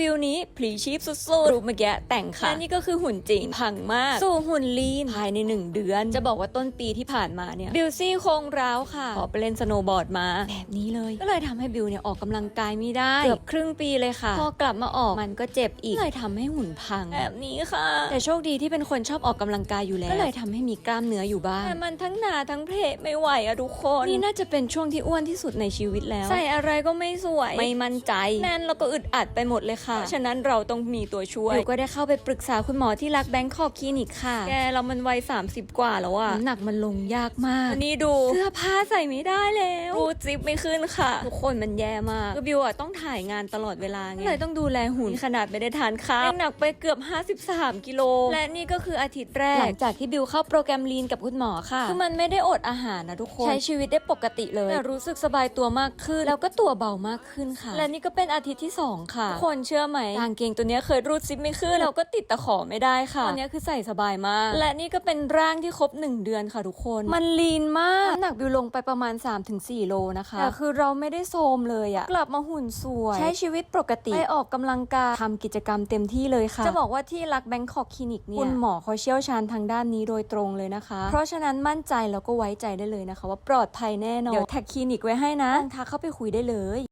วิวนี้พลีชีพสุดๆรูปเมื่อกี้แต่งค่ะและนี่ก็คือหุ่นจริงพังมาก สู่หุ่นลีนภายในหนึ่งเดือน จะบอกว่าต้นปีที่ผ่านมาเนี่ยบิวซี่โครงร้าวค่ะขอไปเล่นสโนว์บอร์ดมา แบบนี้เลย ก็เลยทำให้บิวเนี่ยออกกำลังกายไม่ได้เกือบครึ่งปีเลยค่ะ พอกลับมาออกมันก็เจ็บอีกเลยทำให้หุ่นพัง แบบนี้ค่ะ แต่โชคดีที่เป็นคนชอบออกกำลังกายอยู่แล้วก็เลยทำให้มีกล้ามเนื้ออยู่บ้างแต่มันทั้งหนาทั้งเพลไม่ไหวอะทุกคนนี่น่าจะเป็นช่วงที่อ้วนที่สุดในชีวิตแล้ว ใส่อะไรก็ไม่สวยไม่มั่นใจแน่นแล้วก็อึดอัดไปหมดเลยค่ะฉะนั้นเราต้องมีตัวช่วยก็ได้เข้าไปปรึกษาคุณหมอที่รักแบงคอกคลินิกค่ะ แกเรามันวัย30 กว่าแล้วอะน้ำหนักมันลงยากมากนี่ดูเสื้อผ้าใส่ไม่ได้แล้วรูดซิปไม่ขึ้นค่ะทุกคนมันแย่มากคือบิวอะต้องถ่ายงานตลอดเวลาไงเลยต้องดูแลหุ่นขนาดไม่ได้ทานข้าวยังหนักไปเกือบ 53 กิโล และนี่ก็คืออาทิตย์แรก หลังจากที่บิวเข้าโปรแกรมลีนกับคุณหมอค่ะ คือมันไม่ได้อดอาหารนะทุกคน ใช้ชีวิตได้ปกติเลยแต่รู้สึกสบายตัวมากขึ้น แล้วก็ตัวเบามากขึ้นค่ะ และนี่ก็เป็นอาทิตย์ที่ 2 ค่ะทุกคนเชื่อไหมกางเกงตัวเนี้ยเคยรูดซิปไม่ขึ้นแล้วก็ติดตะขอไม่ได้ค่ะตัวเนี้ยคือใส่สบายมาก และนี่ก็เป็นร่างที่ครบ 1 เดือนค่ะทุกคน มันลีนมากน้ำหนักบิวลงไปประมาณ 3-4 โลนะคะแต่คือเราไม่ได้โทรมเลยอะกลับมาหุ่นสวย ใช้ชีวิตปกติไปออกกำลังกายทำกิจกรรมเต็มที่เลยค่ะ จะบอกว่าที่รักแบงคอกคลินิกเนี่ยคุณหมอเขาเชี่ยวชาญทางด้านนี้โดยตรงเลยนะคะ เพราะฉะนั้นมั่นใจแล้วก็ไว้ใจได้เลยนะคะ ว่าปลอดภัยแน่นอนเดี๋ยวแท็กคลินิกไว้ให้นะลองทักเข้าไปคุยได้เลย